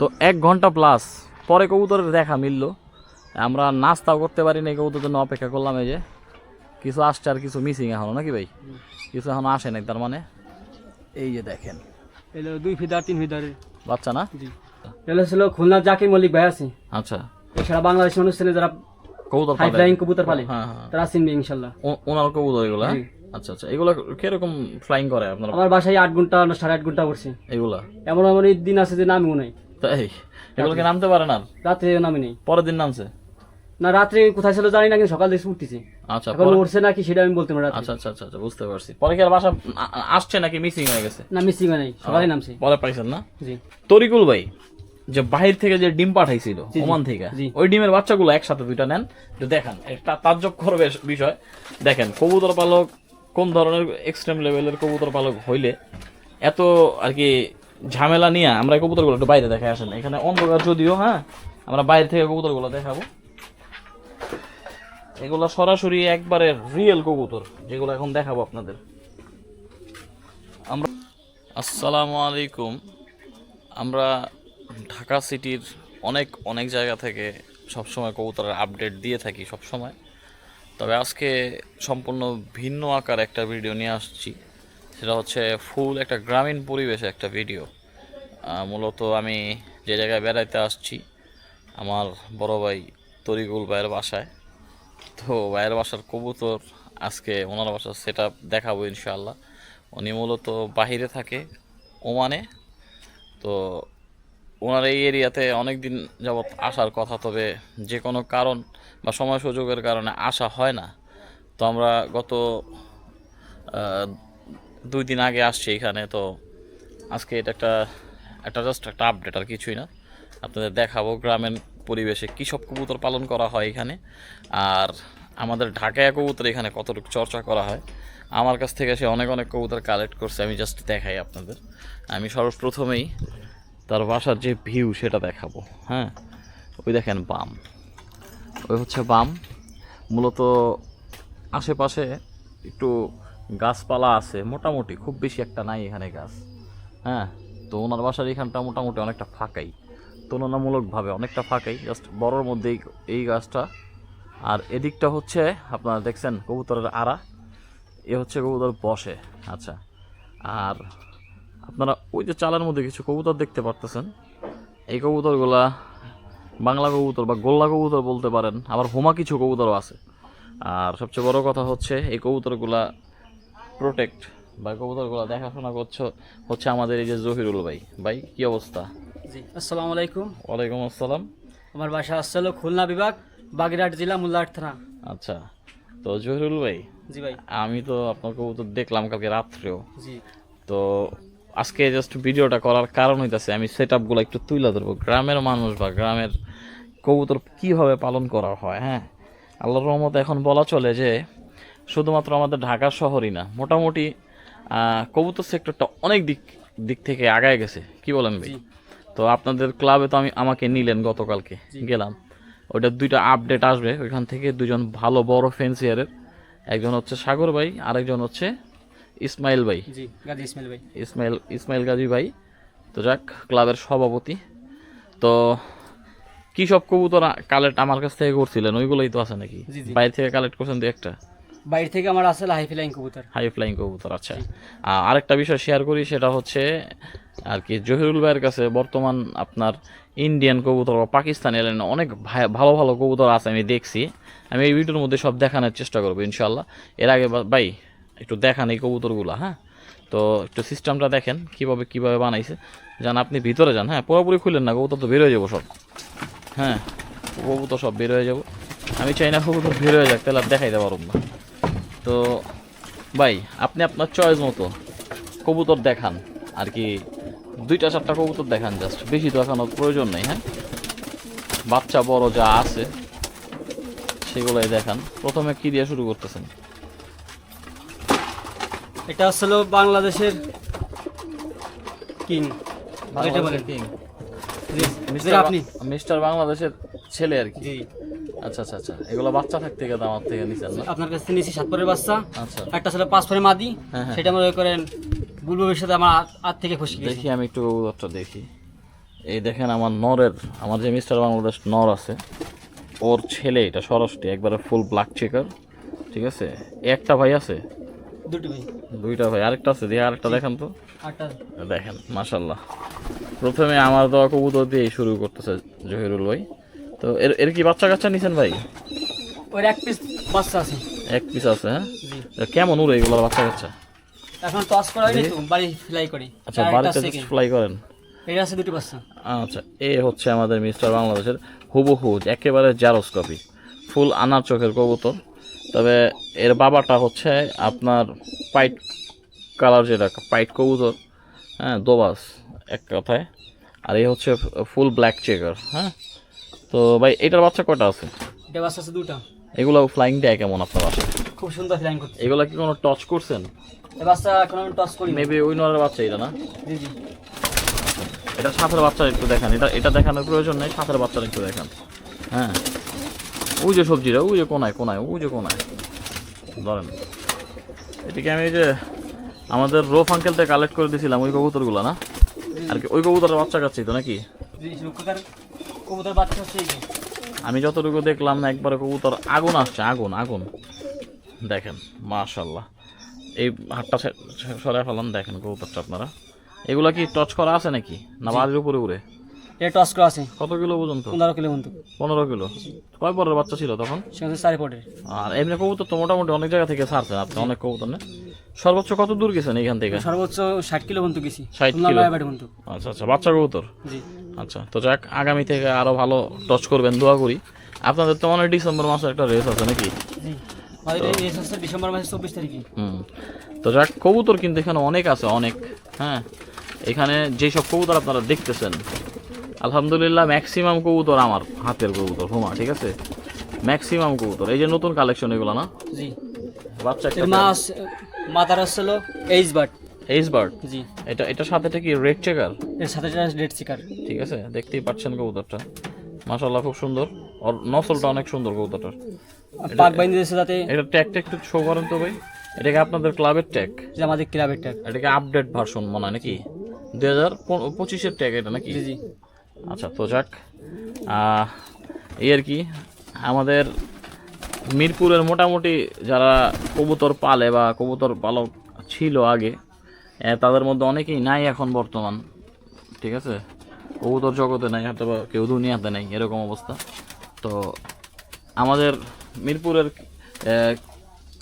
তো এক ঘণ্টা প্লাস পরে কবুতরের দেখা মিলল। আমরা নাস্তাও করতে পারি না কবুতর জন্য অপেক্ষা করলাম এই যে। কিছু আসছে আর কিছু মিসিং এখনও নাকি ভাই? কিছু এখনও আসে নাই তার মানে। এই যে দেখেন। দুই ফিদার তিন ফিদারের বাচ্চা না? এলো ছিল খুলনা জাকির মল্লিক ভাই আছে। আচ্ছা। এছাড়া বাংলাদেশের অনুষ্ঠানে যারা কবুতর হাই। ফ্লাইং কবুতর পালে হ্যাঁ হ্যাঁ। তারা চিনবে ইনশাল্লাহ। ওনার কবুতর এগুলো? আচ্ছা আচ্ছা। এগুলো কীরকম ফ্লাইং করে আপনারা? আমার বাসায় আট ঘণ্টা সাড়ে আট ঘণ্টা করছে। এগুলা? এমন এমন দিন আছে যে নামিও নাই। তাই? এগুলোকে নামতে পারে না? রাত্রে নামি নেই পরের দিন নামছে? না রাত্রে কোথায় ছিল জানি না কিন্তু সকাল উঠতেছে। আচ্ছা এখন উঠছে নাকি সেটা আমি বলতে পারি আচ্ছা আচ্ছা আচ্ছা আচ্ছা, বুঝতে পারছি। পরে কি আর বাসা আসছে নাকি মিসিং হয়ে গেছে? না মিসিং হয় নাই সকালে নামছে। পরে পাইছেন না? জি। তরিকুল ভাই যে বাহির থেকে যে ডিম পাঠাইছিল। ওমান থেকে ওই ডিমের বাচ্চাগুলো একসাথে দুইটা নেন। একটু দেখান একটা তাজ্জব করবে বিষয়। দেখেন কবুতর পালক কোন ধরনের এক্সট্রিম লেভেলের কবুতর পালক হইলে এত আর কি ঝামেলা নিয়ে আমরা কবুতরগুলো একটু বাইরে দেখে আসেন। এখানে অন্ধকার যদিও হ্যাঁ? আমরা বাইরে থেকে কবুতরগুলো দেখাবো। এগুলো সরাসরি একবারে রিয়েল কবুতর, যেগুলো এখন দেখাবো আপনাদের। আমরা আসসালামু আলাইকুম। আমরা ঢাকা সিটির অনেক অনেক জায়গা থেকে সবসময় কবুতরের আপডেট দিয়ে থাকি সবসময়। তবে আজকে সম্পূর্ণ ভিন্ন আকার একটা ভিডিও নিয়ে আসছি। সেটা হচ্ছে ফুল, একটা গ্রামীণ পরিবেশে একটা ভিডিও মূলত আমি যে জায়গায় বেড়াইতে আসছি, আমার বড় ভাই তরিকুল ভাইয়ের বাসায়। তো ভাইয়ের বাসার কবুতর আজকে ওনার বাসার সেট দেখাবো ইনশাআল্লাহ। উনি মূলত বাহিরে থাকে ওমানে। তো ওনার এই এরিয়াতে অনেক দিন যাবৎ আসার কথা, তবে যে কোনো কারণ বা সময় সুযোগের কারণে আসা হয় না। তো আমরা গত দুই দিন আগে আসছি এখানে, তো আজকে এটা একটা একটা জাস্ট একটা আপডেট আর কিছুই না। আপনাদের দেখাবো গ্রামের পরিবেশে কী সব কবুতর পালন করা হয় এখানে, আর আমাদের ঢাকায় কবুতর এখানে কতটুকু চর্চা করা হয়। আমার কাছ থেকে সে অনেক অনেক কবুতর কালেক্ট করছে, আমি জাস্ট দেখাই আপনাদের। আমি সর্বপ্রথমেই তার বাসার যে ভিউ সেটা দেখাবো হ্যাঁ? ওই দেখেন বাম। ওই হচ্ছে বাম। মূলত আশেপাশে একটু গাছপালা আছে, মোটামুটি। খুব বেশি একটা নাই এখানে গাছ। হ্যাঁ তো ওনার বাসার এখানটা মোটামুটি অনেকটা ফাঁকাই। তুলনামূলকভাবে অনেকটা ফাঁকাই, জাস্ট বড়োর মধ্যে এই- এই গাছটা। আর এদিকটা হচ্ছে, আপনারা দেখছেন কবুতরের আড়া। এ হচ্ছে কবুতর বসে আচ্ছা। আর আপনারা ওই যে চালের মধ্যে কিছু কবুতর দেখতে পারতেছেন। এই কবুতরগুলা বাংলা কবুতর বা গোল্লা কবুতর বলতে পারেন, আবার হোমা কিছু কবুতরও আছে। আর সবচেয়ে বড় কথা হচ্ছে, এই কবুতরগুলা প্রোটেক্ট বা কবুতরগুলা দেখাশোনা করছ হচ্ছে আমাদের এই যে জহিরুল ভাই। ভাই কি অবস্থা? জি আসসালামু আলাইকুম। ওয়ালাইকুম আসসালাম। আমার বাসা আসছে খুলনা বিভাগ বাগেরহাট জেলা মুল্লাহাট থানা। আচ্ছা তো জহিরুল ভাই জি ভাই। আমি তো আপনার কবুতর দেখলাম কালকে রাত্রেও। জি। তো আজকে জাস্ট ভিডিওটা করার কারণ হইতাছে আমি সেট আপগুলো একটু তুলে ধরবো। গ্রামের মানুষ বা গ্রামের কবুতর কীভাবে পালন করা হয় হ্যাঁ? আল্লাহর রহমতে এখন বলা চলে যে শুধুমাত্র আমাদের ঢাকা শহরই না মোটামুটি কবুতর সেক্টরটা অনেক দিক দিক থেকে আগায় গেছে। কি বলেন ভাই? তো আপনাদের ক্লাবে তো আমি আমাকে নিলেন গতকালকে গেলাম। ওইটা দুইটা আপডেট আসবে ওইখান থেকে দুজন ভালো বড় ফেন্সিয়ারের একজন হচ্ছে সাগর ভাই আরেকজন হচ্ছে ইসমাইল ভাই। ইসমাইল ইসমাইল গাজী ভাই। তো যাক ক্লাবের সভাপতি। তো কি সব কবুতর কালেক্ট আমার কাছ থেকে করছিলেন? ওইগুলোই তো আছে নাকি। বাইরে থেকে কালেক্ট করছেন দু একটা? বাইরে থেকে আমার আসলে হাই ফ্লাইং কবুতর হাই ফ্লাইং কবুতর আচ্ছা। আরেকটা বিষয় শেয়ার করি, সেটা হচ্ছে, আর কি, জহিরুল ভাইয়ের কাছে বর্তমান আপনার ইন্ডিয়ান কবুতর বা পাকিস্তানি এলেন অনেক ভালো ভালো কবুতর আছে, আমি দেখছি। আমি এই ভিডিওর মধ্যে সব দেখানোর চেষ্টা করব ইনশাল্লাহ এর আগে ভাই, একটু দেখান এই কবুতরগুলো হ্যাঁ? তো একটু সিস্টেমটা দেখেন, কীভাবে কীভাবে বানাইছে। যান, আপনি ভিতরে যান হ্যাঁ? পুরোপুরি খুললেন না, কবুতর তো বের হয়ে যাব সব। হ্যাঁ কবুতর সব বের হয়ে যাব। আমি চাই না কবুতর বের হয়ে যাক, তাহলে আর দেখাইতে পারব না। তো ভাই আপনি আপনার চয়েস মতো কবুতর দেখান। আর কি দুইটা চারটা কবুতর দেখান জাস্ট বেশি তো এখনও প্রয়োজন নেই হ্যাঁ? বাচ্চা বড় যা আছে সেগুলোই দেখান। প্রথমে কি দিয়ে শুরু করতেছেন? এটা আসলে বাংলাদেশের কিং। কিং। আপনি? মিস্টার বাংলাদেশের ছেলে আর কি। আচ্ছা আচ্ছা আচ্ছা। এগুলো বাচ্চা থাকতে গেলে আমার থেকে নিছেন না? আপনার কাছ নিয়েছি সাত পরের বাচ্চা। আচ্ছা। একটা ছিল পাঁচ পরে মাদি। হ্যাঁ, হ্যাঁ। সেটা মনে করেন বুলবুলের সাথে আমার হাত- হাত থেকে খুশি দেখি আমি একটু কবুতরটা দেখি। এই দেখেন আমার নরের আমার যে মিস্টার বাংলাদেশ নর আছে ওর ছেলে এটা সরাসরি একবারে ফুল ব্ল্যাক চেকার ঠিক আছে? একটা ভাই আছে? দুটো ভাই। দুইটা ভাই আরেকটা আছে দিয়ে আরেকটা দেখান তো। দেখেন মাশাল্লাহ প্রথমে আমার দেওয়া কবুতর দিয়ে শুরু করতেছে জহিরুল ভাই। তো এর এর কি বাচ্চা কাচ্চা নিছেন ভাই? ওর এক পিস বাচ্চা আছে। এক পিস আছে হ্যাঁ? কেমন উড়ে এগুলোর বাচ্চা কাচ্চা? এখন টস করা হয়নি তো বাড়ি ফ্লাই করি। আচ্ছা বাড়িতে ফ্লাই করেন? এটা আছে দুটো বাচ্চা। আচ্ছা এ হচ্ছে আমাদের মিস্টার বাংলাদেশের হুবহু একেবারে জারোস্কপি ফুল আনার চোখের কবুতর। তবে এর বাবাটা হচ্ছে আপনার পাইট কালার যেটা পাইট কবুতর হ্যাঁ দোবাস এক কথায়। আর এই হচ্ছে ফুল ব্ল্যাক চেকার হ্যাঁ। তো ভাই এটার বাচ্চা কয়টা আছে? এটা বাচ্চা আছে দুটো এগুলো ফ্লাইং দেয় কেমন আপনার বাসায়? খুব সুন্দর ফ্লাইং করছে এগুলো কি কোনো টচ করছেন? এই বাচ্চা আমি টস করি মেবি ওই নরের বাচ্চা এটা না? জি জি। এটা সাথের বাচ্চা একটু দেখান। এটা এটা দেখানোর প্রয়োজন নেই সাথের বাচ্চাটা একটু দেখান। হ্যাঁ। ওই যে সবজিটা ওই যে কোনায় কোনায় ওই যে কোনায়। ধরেন। এটিকে আমি এই যে আমাদের রোফ আঙ্কেলতে কালেক্ট করে দিয়েছিলাম ওই কবুতরগুলো না? আর কি ওই কবুতরের বাচ্চা কাচ্ছি তো নাকি? কবুতর বাচ্চা আমি যতটুকু দেখলাম না একবারে কবুতর আগুন আসছে আগুন আগুন। দেখেন মাশাল্লাহ এই হাটটা সরাই ফেলান দেখেন কবুতরটা আপনারা। এগুলা কি টচ করা আছে নাকি? না বাড়ির উপরে উড়ে? এটা টস করা আছে। কত কিলো পর্যন্ত? পনেরো কিলো মতো পনেরো কিলো? কয় পরের বাচ্চা ছিল তখন? সেখানে চারি পটের। আর এমনি কবুতর তো মোটামুটি অনেক জায়গা থেকে ছাড়ছেন আপনি অনেক কবুতর না? সর্বোচ্চ কত দূর গেছেন এখান থেকে? সর্বোচ্চ ষাট কিলো পর্যন্ত গেছি। 60 কিলো? আচ্ছা আচ্ছা বাচ্চা কবুতর? জি। আচ্ছা তো যাক আগামী থেকে আরও ভালো টচ করবেন দোয়া করি। আপনাদের তো মনে হয় ডিসেম্বর মাসে একটা রেস আছে নাকি? ডিসেম্বর মাসের চব্বিশ তারিখে। হুম তো যাক কবুতর কিন্তু এখানে অনেক আছে অনেক হ্যাঁ? এখানে যেসব কবুতর আপনারা দেখতেছেন আলহামদুলিল্লাহ ম্যাক্সিমাম কবুতর আমার হাতের কবুতর হুমা ঠিক আছে? ম্যাক্সিমাম কবুতর এই যে নতুন কালেকশন এগুলো না? জি। বাচ্চা এর মা আছে- মাতার এইচ বাট এইস বার্ড জি। এটা এটার সাথে এটা কি রেড চেকার? এর সাথে রেড শিকার ঠিক আছে দেখতেই পাচ্ছেন কবুতরটা। মাশাল্লাহ খুব সুন্দর। আর নসলটা অনেক সুন্দর কবুতরটার। পাক বাইন্দে দিয়েছে যাতে এটা ট্যাগটা একটু শো করেন তো ভাই। এটাকে আপনাদের ক্লাবের ট্যাগ যে আমাদের ক্লাবের ট্যাগ এটাকে আপডেট ভার্সন মনে হয় নাকি? দুই হাজার পঁচিশের ট্যাগ এটা নাকি? জি জি। আচ্ছা তো যাক। এই আর কি। আমাদের মিরপুরের মোটামুটি যারা কবুতর পালে বা কবুতর পালক ছিল আগে তাদের মধ্যে অনেকেই নাই এখন বর্তমান, ঠিক আছে? কবুতর জগতে নাই, হয়তো বা কেউ দুনিয়াতে নাই, এরকম অবস্থা। তো আমাদের মিরপুরের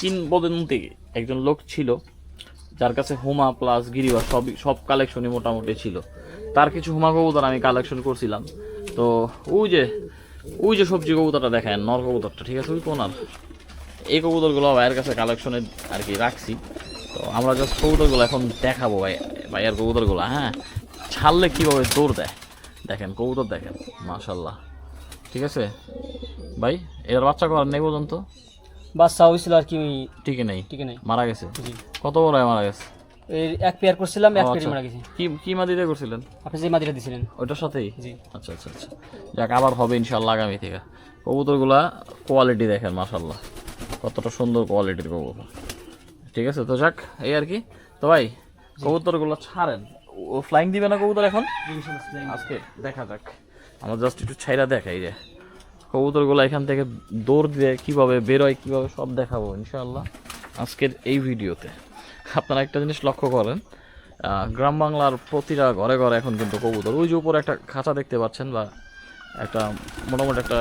কিংবদন্তি একজন লোক ছিল, যার কাছে হুমা প্লাস গিরিবা সবই, সব কালেকশনই মোটামুটি ছিল। তার কিছু হুমা কবুতর আমি কালেকশন করছিলাম। তো ওই যে ওই যে সবজি কবুতরটা দেখেন নর কবুতরটা ঠিক আছে? ওই কোনার। এই কবুতরগুলো ভাইয়ের কাছে কালেকশনে আর কি রাখছি। তো আমরা জাস্ট কবুতরগুলো এখন দেখাবো ভাই ভাইয়ের কবুতরগুলো হ্যাঁ? ছাড়লে কীভাবে দৌড় দেয়? দেখেন কবুতর দেখেন মাশাল্লাহ ঠিক আছে? ভাই এর বাচ্চা করার নেই পর্যন্ত? বাচ্চা হয়েছিল আর কি ঠিকই নেই। ঠিক নেই। মারা গেছে? কত বড় মারা গেছে? এই এক পেয়ার করছিলাম এক ও, পেয়ার আচ্ছা। মারা গেছে। কি কি মাদিতে করছিলেন? আপনি যে মাদিটা দিছিলেন। ওইটার সাথেই? জি। আচ্ছা আচ্ছা আচ্ছা। যাক আবার হবে ইনশাল্লাহ আগামী থেকে। কবুতরগুলা কোয়ালিটি দেখেন মাশাল্লাহ কতটা সুন্দর কোয়ালিটির কবুতর। ঠিক আছে তো যাক এই আর কি। তো ভাই কবুতরগুলো ছাড়েন। ও ফ্লাইং দিবে না কবুতর এখন? আজকে দেখা যাক। আমরা জাস্ট একটু ছাইরা দেখাই যে কবুতরগুলো এখান থেকে দৌড় দিয়ে কীভাবে বেরোয় কীভাবে সব দেখাবো ইনশাআল্লাহ আজকের এই ভিডিওতে। আপনারা একটা জিনিস লক্ষ্য করেন গ্রাম বাংলার প্রতিটা ঘরে ঘরে এখন কিন্তু কবুতর। ওই যে উপরে একটা খাঁচা দেখতে পাচ্ছেন বা একটা মোটামুটি একটা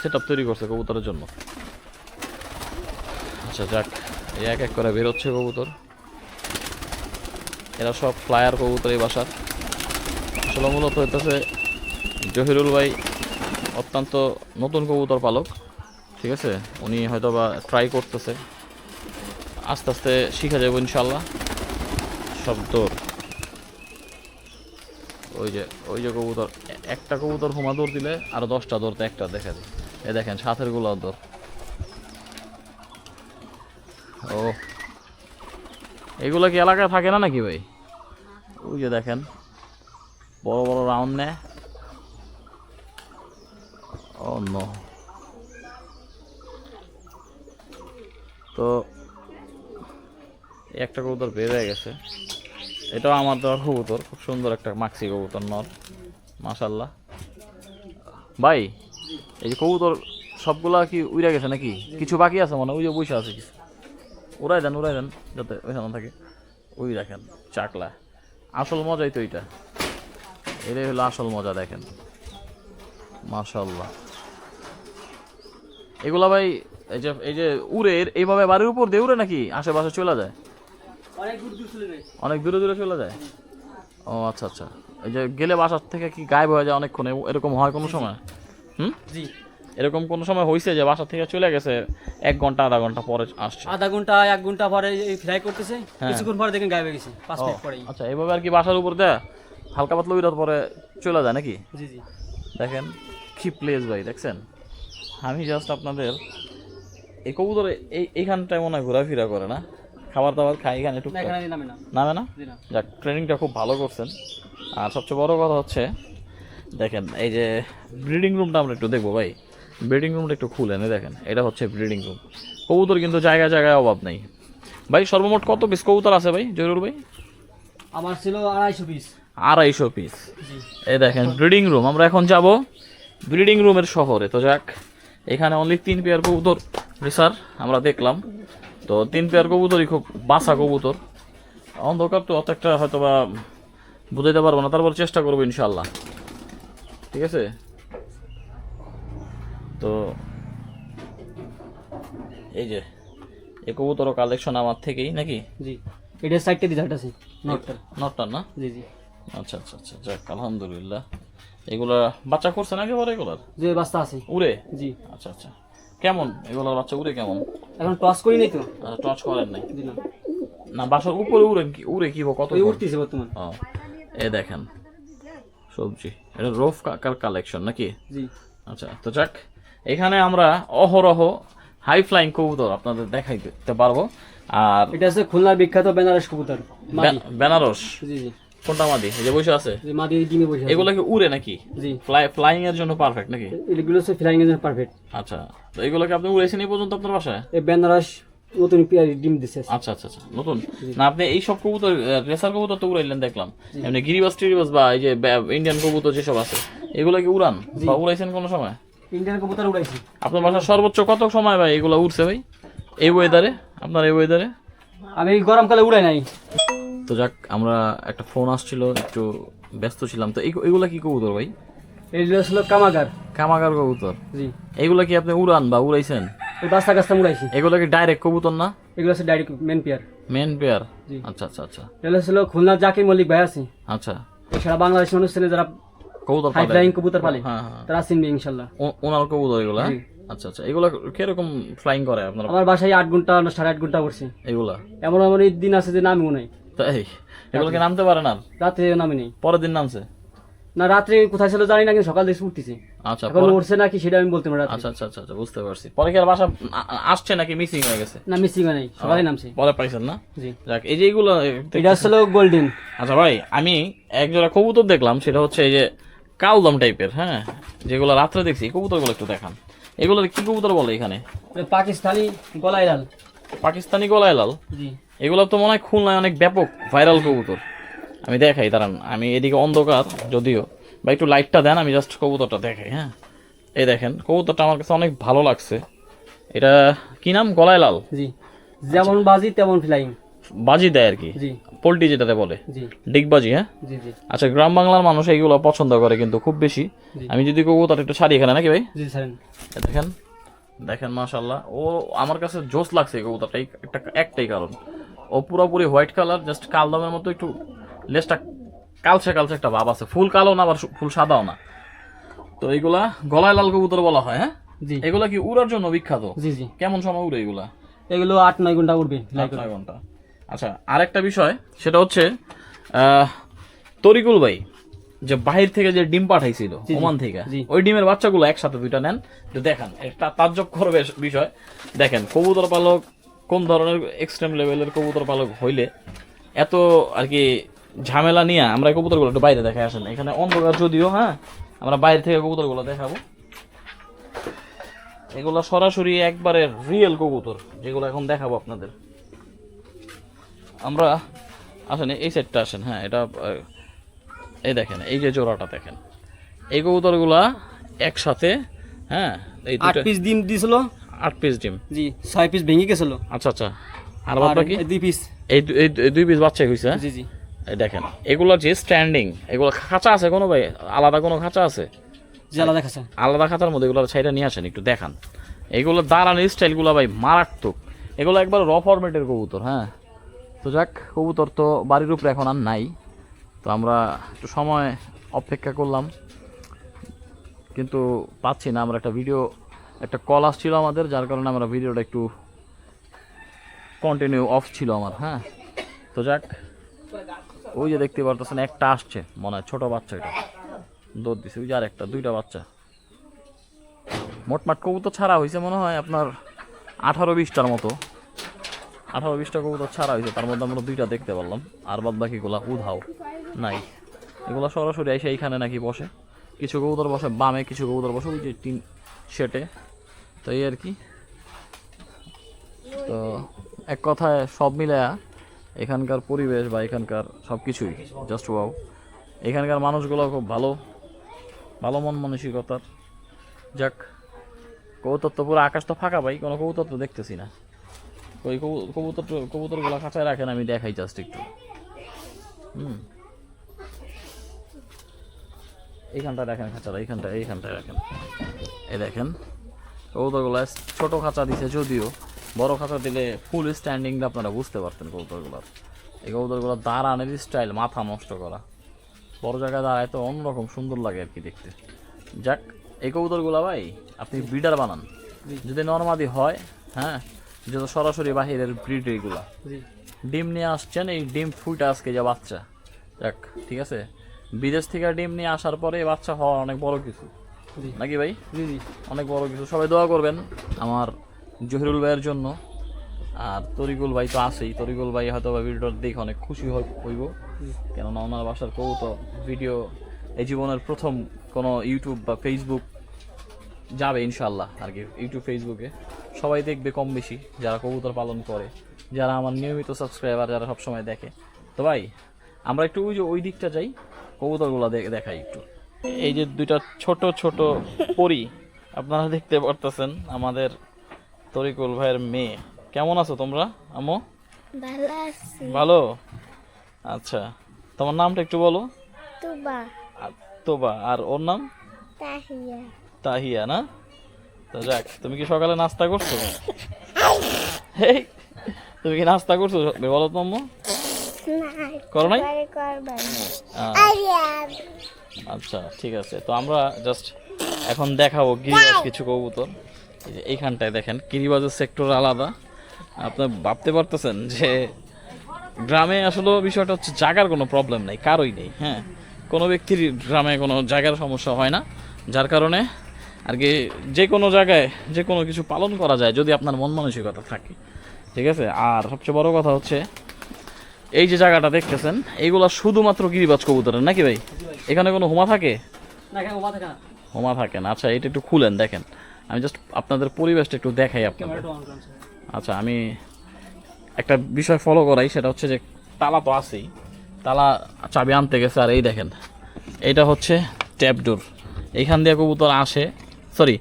সেট আপ তৈরি করছে কবুতরের জন্য। আচ্ছা যাক এক এক করে বেরোচ্ছে কবুতর। এরা সব ফ্লায়ার কবুতর এই বাসার। আসলে মূলত হইতেছে জহিরুল ভাই অত্যন্ত নতুন কবুতর পালক, ঠিক আছে? উনি হয়তো বা ট্রাই করতেছে। আস্তে আস্তে শিখে যাব ইনশাল্লাহ সব দৌড়। ওই যে ওই যে কবুতর, একটা কবুতর হুমা দৌড় দিলে আরও দশটা দৌড়তে একটা দেখা যায়। এ দেখেন, সাথেরগুলো দৌড়। ও। এগুলো কি এলাকায় থাকে না নাকি ভাই? ওই যে দেখেন, বড় বড় রাউন্ড নেয়। তো একটা কবুতর হয়ে গেছে। এটাও আমার দেওয়ার কবুতর, খুব সুন্দর একটা মাক্সি কবুতর, নর। মাশাল্লাহ ভাই, এই যে কবুতর সবগুলা কি উড়ে গেছে নাকি? কিছু বাকি আছে মনে? ওই যে বসে আছে কিছু। উড়াই দেন উড়াই দেন, যাতে ওইখানে থাকে। ওই দেখেন, চাকলা। আসল মজাই তো এইটা। এটাই হলো আসল মজা, দেখেন। মাশাল্লাহ এগুলা ভাই, এই যে এই যে উড়ে এইভাবে বাড়ির উপর দিয়ে উড়ে নাকি আশেপাশে চলে যায়? অনেক দূর দূর চলে যায়। ও আচ্ছা আচ্ছা। এই যে গেলে বাসার থেকে কি গায়েব হয়ে যায় অনেকক্ষণ? এরকম হয় কোনো সময়? হুম? জি। এরকম কোনো সময় হয়েছে যে বাসা থেকে চলে গেছে এক ঘণ্টা আধা ঘণ্টা পরে আসছে? আধা ঘণ্টা এক ঘণ্টা পরে এই ফ্রাই করতেছে কিছুক্ষণ পরে দেখেন গায়েব হয়ে গেছে পাঁচ মিনিট পরেই। আচ্ছা এভাবে আর কি বাসার উপর দেয়? হালকা পাতলা উড়ার পরে চলে যায় নাকি? জি জি। দেখেন কি প্লেস ভাই দেখছেন? আমি জাস্ট আপনাদের এই কবুতর এই এইখানটায় মনে হয় ঘোরাফেরা করে না? খাবার দাবার খাই এখানে একটু না এখানে নামে না। না? না। যাক ট্রেনিংটা খুব ভালো করছেন। আর সবচেয়ে বড় কথা হচ্ছে দেখেন এই যে ব্রিডিং রুমটা আমরা একটু দেখব ভাই। ব্রিডিং রুমটা একটু খুলেন এই দেখেন এটা হচ্ছে ব্রিডিং রুম কবুতর কিন্তু জায়গায় জায়গায় অভাব নেই। ভাই সর্বমোট কত পিস কবুতর আছে ভাই জরুর ভাই? আমার ছিল আড়াইশো পিস আড়াইশো পিস জি। এই দেখেন ব্রিডিং রুম আমরা এখন যাব ব্রিডিং রুমের শহরে। তো যাক এখানে অনলি তিন পেয়ার কবুতর রিসার আমরা দেখলাম। তো তিন পেয়ার কবুতরই খুব বাসা কবুতর। অন্ধকার তো অত একটা হয়তো বা বুঝাইতে পারব না তারপর চেষ্টা করব ইনশাল্লাহ ঠিক আছে? তো এই যে এই কবুতর কালেকশন আমার থেকেই নাকি? জি এটা সাইডটা দিয়ে আছে নটটা নটটা না? জি জি। আচ্ছা আচ্ছা আচ্ছা যাক আলহামদুলিল্লাহ। এগুলা বাচ্চা করছে নাকি বড় এগুলার? যে বাস্তা আছে। উড়ে? জি। আচ্ছা আচ্ছা। কেমন? এগুলার বাচ্চা উড়ে কেমন? এখন টস করি নাই তো? টচ করেন নাই। না বাসার উপরে উড়ে কি উড়ে কি কত উঠতেছে বর্তমান। ও এ দেখেন সবজি। এটা রোফ কাকার কালেকশন নাকি? জি। আচ্ছা তো যাক এখানে আমরা অহরহ হাই ফ্লাইং কবুতর আপনাদের দেখাইতে পারব। আর এটা আছে খুলনার বিখ্যাত বেনারস কবুতর বেনারস? জি জি। কোনটা মাদি? এই যে বসে আছে? যে মাদি ডিমে বসে আছে। এগুলো কি উড়ে নাকি? জি। ফ্লাই ফ্লাইং এর জন্য পারফেক্ট নাকি? এগুলো হচ্ছে ফ্লাইং এর জন্য পারফেক্ট আচ্ছা। তো এগুলোকে আপনি উড়েছেন এই পর্যন্ত আপনার বাসায়? এই বেনারস নতুন পেয়ার ডিম দিচ্ছে আচ্ছা আচ্ছা আচ্ছা নতুন? না আপনি এই সব কবুতর রেসার কবুতর তো উড়াইলেন দেখলাম। এমনি গিরিবাস টিরিবাস বা এই যে ইন্ডিয়ান কবুতর যেসব আছে এগুলো কি উড়ান? বা উড়াইছেন কোনো সময়? ইন্ডিয়ান কবুতর উড়াইছি। আপনার বাসার সর্বোচ্চ কত সময় ভাই এগুলো উড়ছে ভাই? এই ওয়েদারে আপনার এই ওয়েদারে আমি গরমকালে উড়াই নাই। তো যাক আমরা একটা ফোন আসছিল একটু ব্যস্ত ছিলাম। তো এই- এগুলা কি কবুতর ভাই? এগুলো ছিল কামাগার। কামাগার কবুতর? জি। এগুলা কি আপনি উড়ান বা উড়াইছেন? ওই বাস্তা গাছটা উড়াইছি। এগুলো কি ডাইরেক্ট কবুতর না? এগুলো হচ্ছে direct main pair main pair আচ্ছা আচ্ছা আচ্ছা। এগুলো ছিল খুলনার জাকির মল্লিক ভাই আছে। আচ্ছা। সারা বাংলাদেশ অনুষ্ঠানে যারা কবুতর হাই ফ্লাইং কবুতর পালে। হ্যাঁ হ্যাঁ। তারা চিনবে ইনশাল্লাহ। ওনার কবুতর এগুলা? আচ্ছা আচ্ছা। এগুলা কীরকম ফ্লাইং করে আপনারা? আমার বাসায় আট ঘণ্টা সাড়ে আট ঘণ্টা করছে এগুলা? এমন এমন দিন আছে যে নামিও নাই। তাই এগুলোকে নামতে পারে না? রাত্রে নামি নেই। পরের দিন নামছে? না রাত্রে কোথায় ছিল জানি না কিন্তু সকাল থেকে উঠতেছে। আচ্ছা এখন উঠছে নাকি সেটা আমি বলতে পারি আচ্ছা আচ্ছা আচ্ছা আচ্ছা বুঝতে পারছি। পরে কি আর বাসা আসছে নাকি মিসিং হয়ে গেছে? না মিসিং নাই সকালে নামছে। পরে পাইছেন না? জি। যাক এই যে এগুলো এটা ছিল গোল্ডেন আচ্ছা ভাই আমি এক জোড়া কবুতর দেখলাম সেটা হচ্ছে এই যে কালদম টাইপের হ্যাঁ? যেগুলো রাত্রে দেখছি কবুতরগুলো একটু দেখান। এগুলো কি কবুতর বলে এখানে? পাকিস্তানি গলায় লাল। পাকিস্তানি গলায় লাল? জি। এগুলো তো মনে হয় খুলনায় অনেক ব্যাপক ভাইরাল কবুতর। আমি দেখাই দাঁড়ান আমি এদিকে অন্ধকার যদিও বা একটু লাইটটা দেন আমি জাস্ট কবুতরটা দেখাই হ্যাঁ? এই দেখেন কবুতরটা আমার কাছে অনেক ভালো লাগছে। এটা কি নাম? গলায় লাল জি। যেমন বাজি তেমন ফ্লাইং। বাজি দেয় আর কি? পোল্ট্রি যেটাতে বলে। ডিগবাজি হ্যাঁ? আচ্ছা গ্রাম বাংলার মানুষ এইগুলো পছন্দ করে কিন্তু খুব বেশি। আমি যদি কবুতর একটু ছাড়ি এখানে নাকি ভাই? দেখেন দেখেন মাশাল্লাহ ও আমার কাছে জোস লাগছে কবুতরটা একটা একটাই কারণ। ও পুরোপুরি হোয়াইট কালার জাস্ট কালদমের মতো একটু লেসটা কালচে কালচে একটা ভাব আছে। ফুল কালো না আবার ফুল সাদাও না। তো এইগুলা গলায় লাল কবুতর বলা হয় হ্যাঁ? জি। এগুলা কি উড়ার জন্য বিখ্যাত? জি জি। কেমন সময় উড়ে এগুলা? এগুলো আট নয় ঘণ্টা উঠবে আট নয় ঘণ্টা। আচ্ছা আরেকটা বিষয় সেটা হচ্ছে আহ, তরিকুল ভাই যে বাহির থেকে যে ডিম পাঠাইছিল। ওমান থেকে ওই ডিমের বাচ্চাগুলো একসাথে দুইটা নেন। তো দেখান একটা তাজ্জব করবে বিষয়। দেখেন কবুতর পালক কোন ধরনের এক্সট্রিম লেভেলের কবুতর পালক হইলে এত আর কি ঝামেলা নিয়ে আমরা কবুতরগুলো একটু বাইরে দেখে আসেন। এখানে অন্ধকার যদিও হ্যাঁ আমরা বাইরে থেকে কবুতরগুলো দেখাবো। এগুলো সরাসরি একবারে রিয়েল কবুতর যেগুলো এখন দেখাবো আপনাদের। আমরা আসেন এই সেটটা আসেন হ্যাঁ এটা এই দেখেন এই যে জোড়াটা দেখেন। এই কবুতরগুলা একসাথে হ্যাঁ এই পিস ডিম দিছিল। আট পিস ডিম? জি ছয় পিস ভেঙে গেছিল। আচ্ছা আচ্ছা। আর বাদ বাকি? এই দুই পিস এই এই দুই পিস বাচ্চা হয়েছে হ্যাঁ? জি জি। এই দেখেন এগুলো যে স্ট্যান্ডিং এগুলো খাঁচা আছে কোনো ভাই? আলাদা কোনো খাঁচা আছে? জি আলাদা খাচ্ছে আলাদা খাঁচার মধ্যে এগুলো ছাইটা নিয়ে আসেন একটু দেখান। এগুলো দাঁড়ানোর স্টাইলগুলো ভাই মারাত্মক। এগুলো একবার র ফরম্যাটের কবুতর হ্যাঁ? তো যাক কবুতর তো বাড়ির উপরে এখন আর নাই। তো আমরা একটু সময় অপেক্ষা করলাম। কিন্তু পাচ্ছি না আমরা একটা ভিডিও একটা কল আসছিল আমাদের, যার কারণে আমরা ভিডিওটা একটু কন্টিনিউ অফ ছিল আমার হ্যাঁ? তো যাক, ওই যে দেখতে পারতেছেন, একটা আসছে, মনে হয় ছোটো বাচ্চা এটা। দৌড় দিছে, ওই যে আর একটা দুইটা বাচ্চা। মোটমাট কবুতর ছাড়া হয়েছে মনে হয় আপনার আঠারো বিশটার মতো। আঠারো বিশটা কবুতর ছাড়া হয়েছে তার মধ্যে আমরা দুইটা দেখতে পারলাম, আর বাদ বাকিগুলা উধাও নাই। এগুলো সরাসরি এসে এইখানে নাকি বসে। কিছু কবুতর বসে, বামে কিছু কবুতর বসে, ওই যে টিন শেটে তো এই আর কি। তো এক কথায় সব মিলায়া এখানকার পরিবেশ বা এখানকার সব কিছুই জাস্ট ওয়াও এখানকার মানুষগুলো খুব ভালো ভালো মন মানসিকতার। যাক, কবুতর পুরো আকাশ তো ফাঁকা ভাই, কোনো কবুতর তো দেখতেছি না। ওই কবু- কবুতর কবুতরগুলো খাঁচায় রাখেন, আমি দেখাই জাস্ট একটু। হুম। এইখানটা রাখেন খাঁচাটা এইখানটা এইখানটায় রাখেন। এই দেখেন কবুতরগুলো ছোট খাঁচা দিছে যদিও বড় খাঁচা দিলে ফুল স্ট্যান্ডিংটা আপনারা বুঝতে পারতেন কবুতরগুলোর এই কবুতরগুলো দাঁড়ানোর স্টাইল মাথা নষ্ট করা। বড় জায়গায় দাঁড়ায় তো অন্যরকম সুন্দর লাগে আর কি দেখতে। যাক এই কবুতরগুলো ভাই আপনি ব্রিডার বানান। যদি নর্মাদি হয় হ্যাঁ যেটা সরাসরি বাহিরের ব্রিড এইগুলা। ডিম নিয়ে আসছেন এই ডিম ফুটে আজকে যা বাচ্চা। যাক ঠিক আছে? বিদেশ থেকে ডিম নিয়ে আসার পরে বাচ্চা হওয়া অনেক বড় কিছু। নাকি ভাই? জি জি। অনেক বড় কিছু। সবাই দোয়া করবেন আমার জহিরুল ভাইয়ের জন্য। আর তরিকুল ভাই তো আছেই। তরিকুল ভাই হয়তো বা ভিডিওটা দেখে অনেক খুশি হই- হইব। কেননা ওনার বাসার কবুতর ভিডিও এই জীবনের প্রথম কোনো ইউটিউব বা ফেসবুক যাবে ইনশাল্লাহ আর কি ইউটিউব ফেসবুকে সবাই দেখবে কম বেশি যারা কবুতর পালন করে যারা আমার নিয়মিত সাবস্ক্রাইবার যারা সবসময় দেখে। তো ভাই আমরা একটু ওই যে ওই দিকটা যাই কবুতরগুলো দেখাই একটু। এই যে দুইটা ছোট ছোট পরি আপনারা দেখতে পারতেছেন আমাদের তরিকুল ভাইয়ের মেয়ে। কেমন আছো তোমরা আমো ভালো আছি। ভালো? আচ্ছা তোমার নামটা একটু বলো। তুবা। আর তোবা। আর ওর নাম? তাহিয়া। তাহিয়া না? তো যাক তুমি কি সকালে নাস্তা করছ? হেই, তুমি কি নাস্তা করছ বলো তো আম্মু। করো নাই? আচ্ছা ঠিক আছে। তো আমরা জাস্ট এখন দেখাবো গিরিবাজ কিছু কবুতর। এইখানটায় দেখেন গিরিবাজের সেক্টর আলাদা। আপনি ভাবতে পারতেছেন যে গ্রামে আসলে বিষয়টা হচ্ছে জায়গার কোনো প্রবলেম নেই কারোই নেই হ্যাঁ? কোনো ব্যক্তির গ্রামে কোনো জায়গার সমস্যা হয় না যার কারণে আর কি যে কোনো জায়গায় যে কোনো কিছু পালন করা যায় যদি আপনার মন মানসিকতা থাকে ঠিক আছে? আর সবচেয়ে বড় কথা হচ্ছে এই যে জায়গাটা দেখতেছেন এইগুলা শুধুমাত্র গিরিবাজ কবুতরের নাকি ভাই? এখানে কোনো হোমা থাকে? হোমা থাকে না। আচ্ছা এটা একটু খুলেন দেখেন। আমি জাস্ট আপনাদের পরিবেশটা একটু দেখাই আপনাদের। আচ্ছা আমি একটা বিষয় ফলো করাই সেটা হচ্ছে যে তালা তো আছেই। তালা চাবি আনতে গেছে আর এই দেখেন এইটা হচ্ছে ট্যাপডোর এইখান দিয়ে কবুতর আসে সরি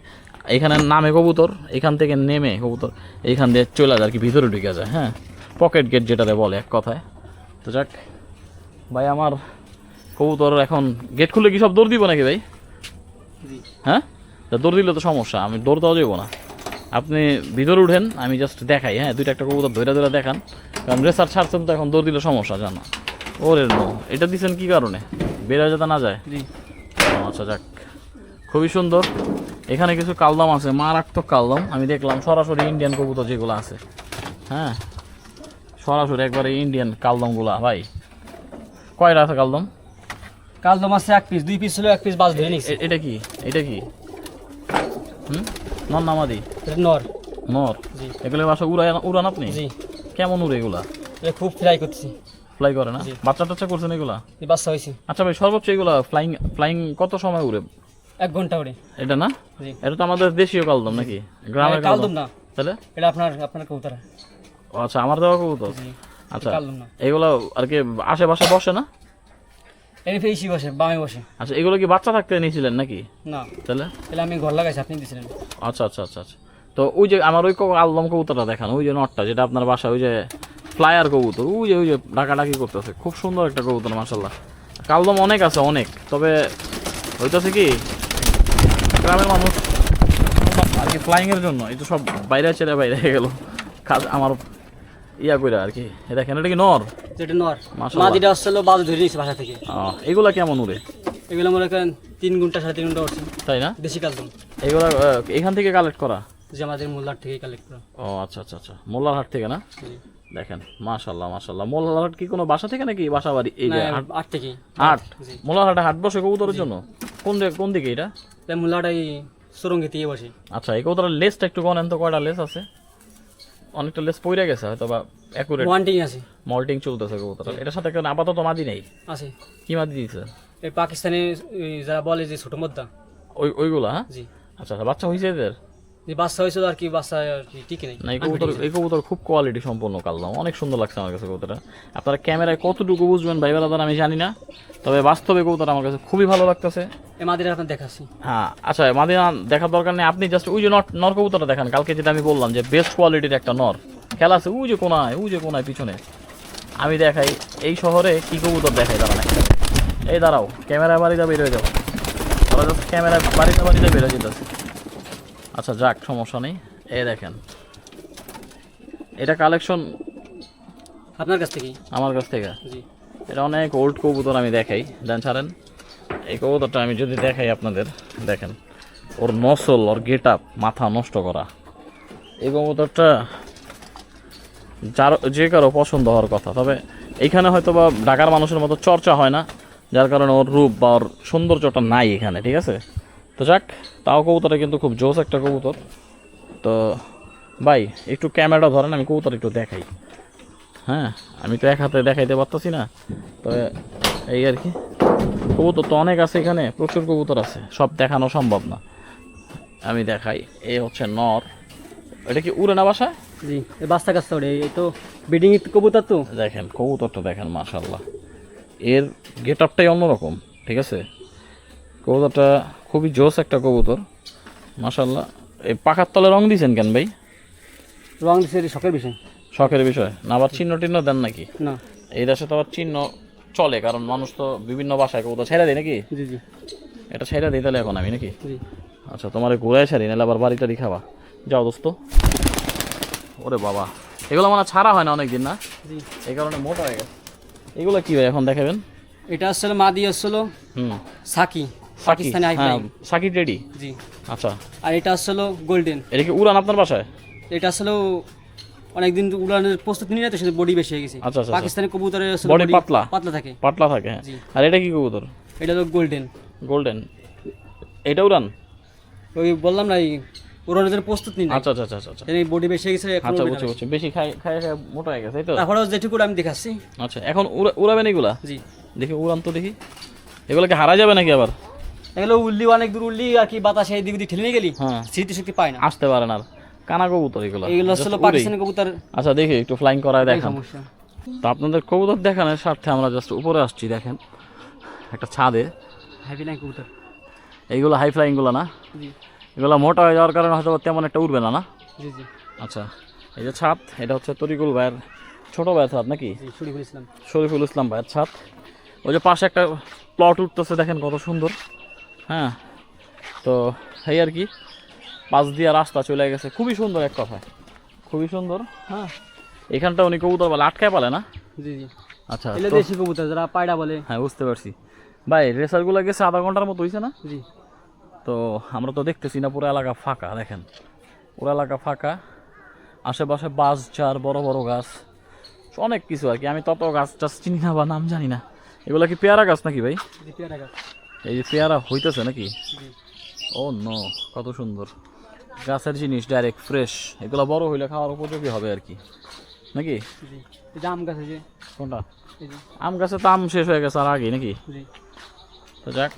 এইখানে নামে কবুতর এখান থেকে নেমে কবুতর এইখান দিয়ে চলে যায় আর কি ভিতরে ঢুকে যায় হ্যাঁ? পকেট গেট যেটাতে বলে এক কথায়। তো যাক ভাই আমার কবুতর এখন গেট খুলে কি সব দৌড় দিব নাকি ভাই? হ্যাঁ? তা দৌড় দিলে তো সমস্যা আমি দৌড় দেওয়া যাব না। আপনি ভিতরে উঠেন আমি জাস্ট দেখাই হ্যাঁ? দুইটা একটা কবুতর ধৈরা ধরে দেখান। কারণ রেসার ছাড়ছেন তো এখন দৌড় দিলে সমস্যা জানা। ওরে নো এটা দিচ্ছেন কি কারণে? বেড়া যেতে না যায়? আচ্ছা যাক। খুবই সুন্দর। এখানে কিছু কালদম আছে মারাত্মক কালদম। আমি দেখলাম সরাসরি ইন্ডিয়ান কবুতর যেগুলো আছে। হ্যাঁ? সরাসরি একবারে ইন্ডিয়ান কালদমগুলা ভাই। কয়টা আছে কালদম? কাল তো মাসে এক পিস দুই পিস ছিল এক পিস বাস ধরে নিছি এটা কি? এটা কি? হুম? নন নামাদি নর। নর? জি। এগুলো বাসা উড়ান উড়ান আপনি? জি। কেমন উড়ে এগুলা? এটা খুব ফ্রাই করছি। ফ্লাই করে না? বাচ্চা টাচ্চা করছেন এগুলা? এই বাচ্চা হয়েছে। আচ্ছা ভাই সর্বোচ্চ এগুলা ফ্লাইং ফ্লাইং কত সময় উড়ে? এক ঘণ্টা করে এটা না? এটা তো আমাদের দেশীয় কালদম নাকি? গ্রামের কালদম কালদম। না। তাহলে? এটা আপনার আপনার কবুতর। আচ্ছা আমার দেওয়া কবুতর? আচ্ছা এগুলো আর কি আশেপাশে বসে না? বসে বামে বসে। আচ্ছা এগুলো কি বাচ্চা থাকতে নিয়েছিলেন নাকি? না। তাহলে? তাহলে আমি ঘর লাগাইছি আপনি দিয়েছিলেন আচ্ছা আচ্ছা আচ্ছা আচ্ছা। তো ওই যে আমার ওই কবুতরটা দেখান ওই যে নটটা যেটা আপনার বাসা ওই যে ফ্লায়ার কবুতর ওই যে ওই যে ডাকাডাকি করতেছে। খুব সুন্দর একটা কবুতর মাসাল্লাহ কালদম অনেক আছে অনেক। তবে হইতেছে কি গ্রামের মানুষ আর কি ফ্লাইংয়ের জন্য এই তো সব বাইরে ছেড়ে বাইরে গেল। কাজ আমার ইয়া করে আর কি দেখেন এটা কি নর? যেটা নর। মাদিটা আসছিল বাজু ধরে নিয়েছে থেকে। এগুলা কেমন উড়ে? এগুলো মনে করেন তিন ঘণ্টা সাড়ে তিন ঘণ্টা উঠছে তাই না? দেশি এগুলা এখান থেকে কালেক্ট করা? যে আমাদের মোল্লার থেকে কালেক্ট করা। ও আচ্ছা আচ্ছা আচ্ছা। মোল্লারহাট থেকে না? দেখেন মাশাল্লাহ মাশাল্লাহ মোল্লারহাট কি কোনো বাসা থেকে নাকি বাসা বাড়ি? এই যে হাট- থেকে। হাট? জি। মোল্লারহাটে হাট বসে কবুতরের জন্য? কোন দিকে কোন দিকে এটা? মোল্লাটা এই সুরঙ্গে দিয়ে বসে। আচ্ছা এই কবুতরের লেসটা একটু গনেন তো কয়টা লেস আছে? অনেকটা লেস পইরা গেছে হয়তো বা অ্যাকুরেট ওয়ান্টিং আছে। মল্টিং চলতেছে এটা এটার সাথে একটা আপাতত মাদি নেই? আছে। কি মাদি দিয়েছে এই পাকিস্তানি যারা বলে যে ছোট মদ্দা। ওই ওইগুলা হ্যাঁ? জি। আচ্ছা আচ্ছা বাচ্চা হয়েছে এদের? যে বাচ্চা হয়েছিল আর কি বাচ্চা আর কি টিকে নেই না এই কবুতর এই কবুতর খুব কোয়ালিটি সম্পন্ন কালদাম। অনেক সুন্দর লাগছে আমার কাছে কবুতরটা। আপনারা ক্যামেরায় কতটুকু বুঝবেন ভাই বেলাদার আমি জানি না। তবে বাস্তবে কবুতর আমার কাছে খুবই ভালো লাগতেছে। মাদিরা আপনার দেখাচ্ছি। হ্যাঁ আচ্ছা মাদিনা দেখার দরকার নেই। আপনি জাস্ট ওই যে নর নর কবুতরটা দেখান। কালকে যেটা আমি বললাম যে বেস্ট কোয়ালিটির একটা নর। খেলা আছে ওই যে কোনায় ওই যে কোনায় পিছনে। আমি দেখাই এই শহরে কি কবুতর দেখাই দাঁড়ান একটা। এই দাঁড়াও ক্যামেরায় বাড়িতে বের হয়ে জাস্ট ক্যামেরায় বাড়িতে বাড়িতে বের হয়ে যেতেছে। আচ্ছা যাক সমস্যা নেই। এই দেখেন। এটা কালেকশন আপনার কাছ থেকেই? আমার কাছ থেকে? জি। এটা অনেক ওল্ড কবুতর আমি দেখাই। দেন ছাড়েন। এই কবুতরটা আমি যদি দেখাই আপনাদের দেখেন ওর নসল ওর গেট আপ মাথা নষ্ট করা। এই কবুতরটা যার যে কারও পছন্দ হওয়ার কথা। তবে এইখানে হয়তো বা ঢাকার মানুষের মতো চর্চা হয় না যার কারণে ওর রূপ বা ওর সৌন্দর্যটা নাই এখানে ঠিক আছে? তো যাক তাও কবুতরটা কিন্তু খুব জোস একটা কবুতর। তো ভাই একটু ক্যামেরাটা ধরেন আমি কবুতর একটু দেখাই। হ্যাঁ আমি তো এক হাতে দেখাইতে পারতেছি না। তবে এই আর কি কবুতর তো অনেক আছে এখানে প্রচুর কবুতর আছে সব দেখানো সম্ভব না। আমি দেখাই এ হচ্ছে নর। এটা কি উড়ে না বাসা? জি বাচ্চা কাছে ওরে এই তো বিডিং কবুতর তো। দেখেন কবুতরটা দেখেন মাশাল্লাহ এর গেট আপটাই অন্যরকম ঠিক আছে? কবুতরটা খুবই জোস একটা কবুতর। মাশাল্লাহ এই পাখার তলে রং দিয়েছেন কেন ভাই? রং দিচ্ছে শখের বিষয়। শখের বিষয়। না আবার চিহ্ন টিহ্ন দেন নাকি? না। এই দেশে তো আবার চিহ্ন চলে কারণ মানুষ তো বিভিন্ন বাসায় কবুতর ছেড়ে দেয় নাকি? জি জি। এটা ছেড়ে দিই তাহলে এখন আমি নাকি? আচ্ছা তোমার ঘুরাই ছাড়ি নাহলে আবার বাড়ি টাড়ি খাবা যাও দোস্ত। ওরে বাবা। এগুলো মানে ছাড়া হয় না অনেকদিন না? জি। এই কারণে মোটা হয়ে গেছে। এগুলো কি হয় এখন দেখাবেন? এটা আসলে মাদি আসলো হুম। সাকি। পাকিস্তানি হ্যাঁ সাকি রেডি? জি। আচ্ছা। আর এটা আসলো গোল্ডেন এটা কি উড়ান আপনার বাসায়? এটা আসলে অনেকদিন উড়ানের প্রস্তুতি নিয়ে তো সেটা বডি বেশি হয়ে গেছে। আচ্ছা, আচ্ছা, পাকিস্তানি কবুতরের body পাতলা? পাতলা থাকে। পাতলা থাকে হ্যাঁ। আর এটা কি কবুতর? এটা হলো গোল্ডেন গোল্ডেন এটা উড়ান? ওই বললাম না উড়ানের জন্য প্রস্তুত নিই। আচ্ছা আচ্ছা আচ্ছা আচ্ছা আচ্ছা। এই বডি বেশি গেছে এখন আচ্ছা বুঝছি বুঝছি। বেশি খাই খাই মোটা হয়ে গেছে তো? তারপরেও যেটুকু আমি দেখাচ্ছি। আচ্ছা এখন উড়াবেন এগুলা? জি। দেখি উড়ান তো দেখি। এগুলো কি হারা যাবে নাকি আবার? এগুলো উল্লি অনেক দূর উল্লি আর কি বাতাসে এদিক ওদিক ঠেলে নিয়ে গেলি হ্যাঁ। স্মৃতিশক্তি পায় না। আসতে পারে না কানা কবুতর এগুলো? Just আসলে পাকিস্তানি কবুতর। আচ্ছা দেখি একটু ফ্লাইং করায় দেখান। তো আপনাদের কবুতর দেখানোর স্বার্থে আমরা জাস্ট উপরে আসছি দেখেন। একটা ছাদে। হ্যাভি লাইন কবুতর। এইগুলো হাই ফ্লাইংগুলো না? এগুলো মোটা হয়ে যাওয়ার কারণে হয়তো তেমন একটা উঠবে না না? জি জি। আচ্ছা এই যে ছাদ এটা হচ্ছে তরিকুল ভাইয়ের ছোট ভাইয়ের ছাদ নাকি? জি শুরু করেছিলাম শরীফুল ইসলাম ভাইয়ের ছাদ। ওই যে পাশে একটা প্লট উঠতেছে দেখেন কত সুন্দর। হ্যাঁ। তো এই আর কি পাশ দিয়ে রাস্তা চলে গেছে। খুবই সুন্দর এক কথায়। খুবই সুন্দর। হ্যাঁ। এখানটা উনি কবুতর বলে আটকায় পালে না? জি জি। আচ্ছা এলে দেশি কবুতর যারা পায়রা বলে। হ্যাঁ বুঝতে পারছি। ভাই রেসারগুলো গেছে আধা ঘণ্টার মতো হয়েছে না? জি। তো আমরা তো দেখতেছি না পুরো এলাকা ফাঁকা দেখেন। পুরো এলাকা ফাঁকা। আশেপাশে বাস চার বড় বড় গাছ। অনেক কিছু আর কি। আমি তত গাছ টাছ চিনি না বা নাম জানি না। এগুলো কি পেয়ারা গাছ নাকি ভাই? পেয়ারা গাছ। এই যে পেয়ারা হইতেছে নাকি? ও নো কত সুন্দর। গাছের জিনিস ডাইরেক্ট ফ্রেশ এগুলো বড় হইলে খাওয়ার উপযোগী হবে আর কি। নাকি? যে আম গাছ আছে কোনটা? আম গাছে তো আম শেষ হয়ে গেছে আর আগে নাকি? তো যাক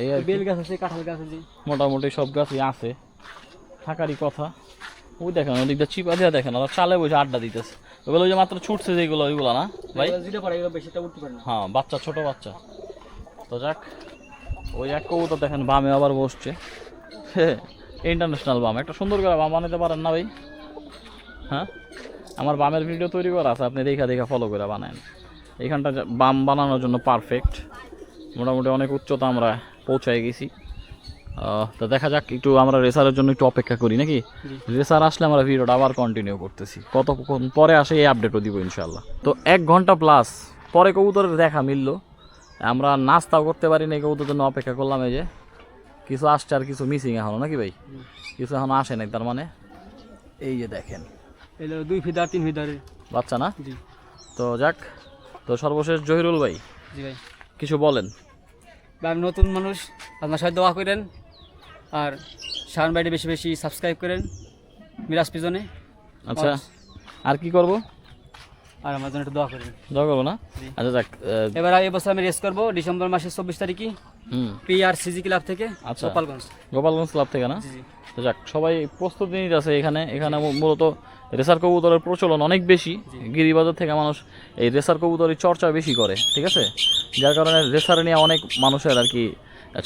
এই আর বেল গাছ আছে কাঁঠাল গাছ আছে। মোটামুটি সব গাছই আছে। থাকারই কথা। ওই দেখেন ওদিকটা চিপা দিয়ে দেখেন ওরা চালে বসে আড্ডা দিতেছে। ওগুলো ওই যে মাত্র ছুটছে যেগুলো ওইগুলো না? ভাই? হ্যাঁ বাচ্চা ছোট বাচ্চা। তো যাক ওই এক কবুতর দেখেন বামে আবার বসছে। ইন্টারন্যাশনাল বাম। একটা সুন্দর করে বাম বানাতে পারেন না ভাই? হ্যাঁ? আমার বামের ভিডিও তৈরি করা আছে আপনি দেখা দেখা ফলো করে বানান এইখানটা যা- বাম বানানোর জন্য পারফেক্ট মোটামুটি অনেক উচ্চতা আমরা পৌঁছায় গেছি। তো দেখা যাক একটু আমরা রেসারের জন্য একটু অপেক্ষা করি নাকি? রেসার আসলে আমরা ভিডিওটা আবার কন্টিনিউ করতেছি। কতক্ষণ পরে আসে এই আপডেটও দিব ইনশাল্লাহ তো এক ঘণ্টা প্লাস পরে কবুতরের দেখা মিললো। আমরা নাস্তাও করতে পারি না কবুতরের জন্য অপেক্ষা করলাম এই যে। কিছু আসছে আর কিছু মিসিং এখনও নাকি ভাই? কিছু এখনও আসে নাই তার মানে? এই যে দেখেন। দুই ফিদার তিন ফিদারের বাচ্চা না? তো যাক তো সর্বশেষ জহিরুল ভাই জি ভাই। কিছু বলেন। আমি নতুন মানুষ আপনার সাথে দোয়া করেন। আর শাহান ভাইটি বেশি বেশি সাবস্ক্রাইব করেন। মিরাজ পিজনে আচ্ছা আর কি করব? আর আমার জন্য একটু দোয়া করেন দোয়া করব না? আচ্ছা যাক এবার এই বছর আমি রেস করব ডিসেম্বর মাসের চব্বিশ তারিখে পি আর সিজি ক্লাব থেকে আচ্ছা। গোপালগঞ্জ। গোপালগঞ্জ ক্লাব থেকে না? তো যাক সবাই প্রস্তুতি নিতে আছে এখানে। এখানে মূলত রেসার কবুতরের প্রচলন অনেক বেশি। গিরিবাজার থেকে মানুষ এই রেসার কবুতরের চর্চা বেশি করে ঠিক আছে? যার কারণে রেসার নিয়ে অনেক মানুষের আর কি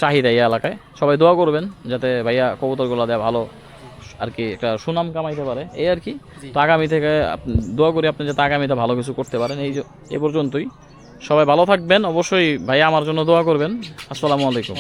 চাহিদা এই এলাকায়। সবাই দোয়া করবেন যাতে ভাইয়া কবুতরগুলো দেয় ভালো আর কি একটা সুনাম কামাইতে পারে। এই আর কি। তো আগামী থেকে দোয়া করি আপনি যাতে আগামীতে ভালো কিছু করতে পারেন। এই এ পর্যন্তই। সবাই ভালো থাকবেন। অবশ্যই ভাই আমার জন্য দোয়া করবেন। আসসালামু আলাইকুম।